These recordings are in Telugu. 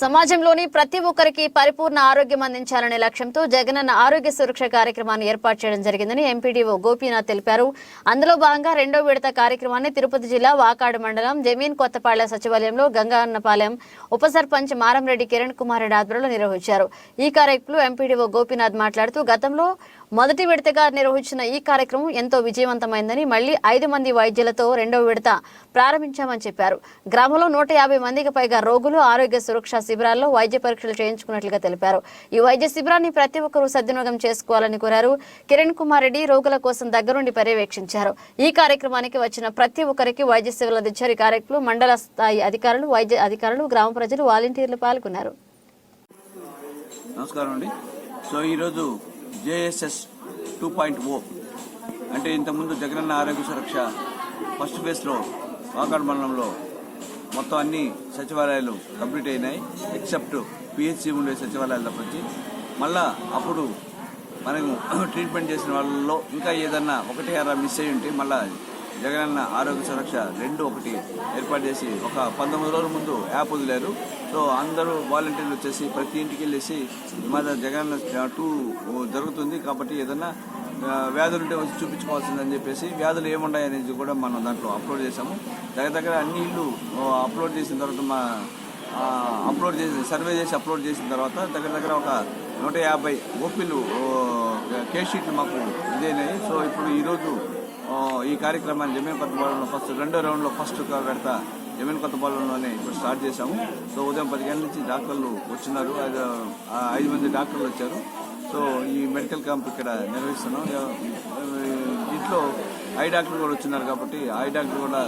సమాజంలోని ప్రతి ఒక్కరికి పరిపూర్ణ ఆరోగ్యం అందించాలనే లక్ష్యంతో జగనన్న ఆరోగ్య సురక్ష కార్యక్రమాన్ని ఏర్పాటు చేయడం జరిగిందని ఎంపీడీఓ గోపీనాథ్ తెలిపారు. అందులో భాగంగా రెండో విడత కార్యక్రమాన్ని తిరుపతి జిల్లా వాకాడు మండలం జమీన్ కొత్తపాళ్ళ సచివాలయంలో గంగాన్నపాలెం ఉప సర్పంచ్ మారంరెడ్డి కిరణ్ కుమార్ రెడ్డి ఆధ్వర్యంలో నిర్వహించారు. ఈ కార్యక్రమంలో ఎంపీడీఓ గోపీనాథ్ మాట్లాడుతూ గతంలో మొదటి విడతగా నిర్వహించిన ఈ కార్యక్రమం ఎంతో విజయవంతమైందని మళ్ళీ ఐదు మంది వైద్యులతో రెండవ విడత ప్రారంభించామని చెప్పారు. గ్రామంలో నూట యాభై మందికి పైగా రోగులు ఆరోగ్య సురక్ష శిబిరాల్లో వైద్య పరీక్షలు చేయించుకున్నట్లుగా తెలిపారు. ఈ వైద్య శిబిరాన్ని ప్రతి ఒక్కరూ సద్వినియోగం చేసుకోవాలని కోరారు. కిరణ్ కుమార్ రెడ్డి రోగుల కోసం దగ్గరుండి పర్యవేక్షించారు. ఈ కార్యక్రమానికి వచ్చిన ప్రతి ఒక్కరికి వైద్య సేవలు అందించారు. ఈ కార్యక్రమంలో మండల స్థాయి అధికారులు వైద్య అధికారులు గ్రామ ప్రజలు వాలంటీర్లు పాల్గొన్నారు. నమస్కారం అండి. సో ఈరోజు జేఎస్ఎస్ టూ పాయింట్ ఓ అంటే ఇంతకుముందు జగనన్న ఆరోగ్య సురక్ష ఫస్ట్ ఫేజ్లో వాకాడు మండలంలో మొత్తం అన్ని సచివాలయాలు కంప్లీట్ అయినాయి ఎక్సెప్ట్ పిహెచ్సి ఉండే సచివాలయాల తప్పించి మళ్ళా అప్పుడు మనము ట్రీట్మెంట్ చేసిన వాళ్ళలో ఇంకా ఏదన్నా ఒకటి అరా మిస్ అయ్యి ఉంటే మళ్ళా జగనన్న ఆరోగ్య సురక్ష రెండు ఒకటి ఏర్పాటు చేసి ఒక పంతొమ్మిది రోజుల ముందు యాప్ వదిలేరు. సో అందరూ వాలంటీర్లు వచ్చేసి ప్రతి ఇంటికి వెళ్ళేసి మాది జగనన్న టూ జరుగుతుంది కాబట్టి ఏదన్నా వ్యాధులు ఉంటే వచ్చి చూపించుకోవాల్సిందని చెప్పేసి వ్యాధులు ఏమున్నాయి అనేది కూడా మనం దాంట్లో అప్లోడ్ చేసాము దగ్గర దగ్గర అన్ని ఇల్లు అప్లోడ్ చేసిన తర్వాత మా అప్లోడ్ చేసి సర్వే చేసి అప్లోడ్ చేసిన తర్వాత దగ్గర దగ్గర ఒక నూట యాభై ఓపీలు కేస్ షీట్లు మాకు ఇదైనాయి సో ఇప్పుడు ఈరోజు ఈ కార్యక్రమాన్ని జమీన్ కొత్తపాలెంలో ఫస్ట్ రెండో రౌండ్లో ఫస్ట్ పెడతా జమీన్ కొత్తపాలెంలోనే ఇప్పుడు స్టార్ట్ చేశాము. సో ఉదయం పది గంటల నుంచి డాక్టర్లు వచ్చినారు. ఐదు ఐదు మంది డాక్టర్లు వచ్చారు. సో ఈ మెడికల్ క్యాంప్ ఇక్కడ నిర్వహిస్తున్నాం. దీంట్లో ఐ డాక్టర్ కూడా వచ్చినారు కాబట్టి ఐ డాక్టర్ కూడా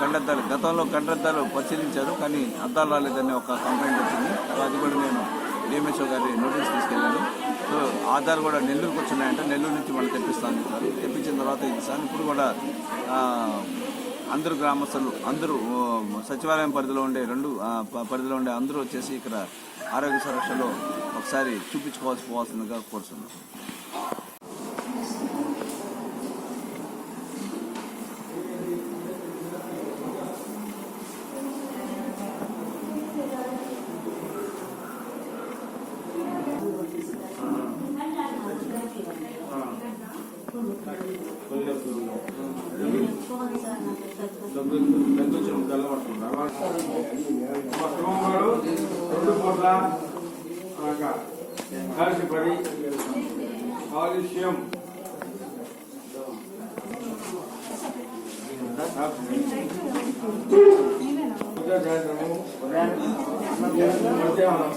కండద్దాలు గతంలో కండద్దాలు పరిశీలించారు కానీ అద్దాలు రాలేదని ఒక కంప్లైంట్ వచ్చింది. అది కూడా నేను డిఎంఎస్ఓ గారి నోటీస్ తీసుకెళ్ళాను. సో ఆధార్ కూడా నెల్లూరుకి వచ్చినాయంటే నెల్లూరు నుంచి మనం తెప్పిస్తాను తెప్పించిన తర్వాత ఇది సార్ ఇప్పుడు కూడా అందరూ గ్రామస్తులు అందరూ సచివాలయం పరిధిలో ఉండే రెండు పరిధిలో ఉండే అందరూ వచ్చేసి ఇక్కడ ఆరోగ్య సురక్షలో ఒకసారి చూపించుకోవాల్సి పోవాల్సిందిగా కోరుతున్నాను సోమవారు రెండు పూట్ల కాల్సిపడి కాలుష్యం మధ్యాహ్నం